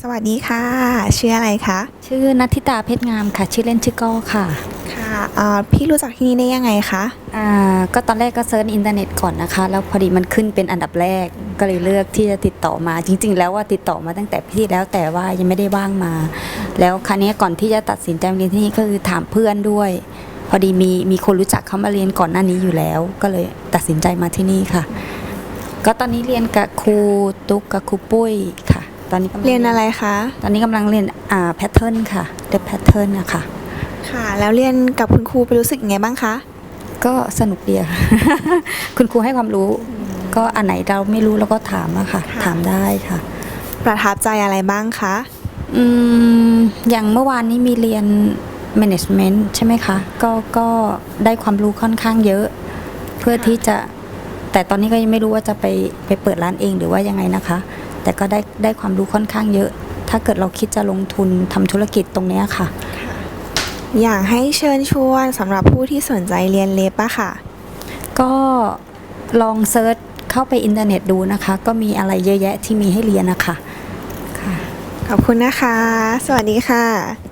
สวัสดีค่ะ ชื่ออะไรคะ ชื่อนัทธิตาเพชรงามค่ะ ชื่อเล่นชื่อก้อค่ะ ค่ะอ่าพี่รู้จักที่นี่ได้ยังไงคะ อ่า ก็ตอนแรกก็เซิร์ชอินเทอร์เน็ตก่อนนะคะ แล้วพอดีมันขึ้นเป็นอันดับแรก ก็เลยเลือกที่จะติดต่อมา จริง ๆ แล้วว่าติดต่อมาตั้งแต่พี่แล้วแต่ว่ายังไม่ได้ว่างมา แล้วครั้นี้ก่อนที่จะตัดสินใจมาเรียนที่นี่ก็คือถามเพื่อนด้วย พอดีมีมีคนรู้จักเขามาเรียนก่อนหน้านี้อยู่แล้ว ก็เลยตัดสินใจมาที่นี่ค่ะ ก็ตอนนี้เรียนกับครูตุ๊กกับครูปุ้ยค่ะ ตอนนี้กำลังเรียนอะไรคะ ตอนนี้กำลังเรียนอ่าแพทเทิร์นค่ะเด e แพทเทิร์นนะคะค่ะ แล้วเรียนกับคุณครูไปรู้สึกยังไงบ้างคะ ก็สนุกดีอะคุณครูให้ความรู้ ก็อันไหนเราไม่รู้เราก็ถามอะค่ะ ค่ะ ถามได้ค่ะ ประทับใจอะไรบ้างคะ อืมอย่างเมื่อวานนี้มีเรียน management ใช่ไหมคะ ก็ก็ได้ความรู้ค่อนข้างเยอะ เพื่อที่จะแต่ตอนนี้ก็ยังไม่รู้ว่าจะไปไปเปิดร้านเองหรือว่ายังไงนะคะ แต่ก็ได้ได้ความรู้ค่อนข้างเยอะ ถ้าเกิดเราคิดจะลงทุนทำธุรกิจตรงเนี้ยค่ะ อยากให้เชิญชวนสำหรับผู้ที่สนใจเรียนเล็บอะค่ะ ก็ลองเซิร์ชเข้าไปอินเทอร์เน็ตดูนะคะ ก็มีอะไรเยอะแยะที่มีให้เรียนนะคะค่ะขอบคุณนะคะ สวัสดีค่ะ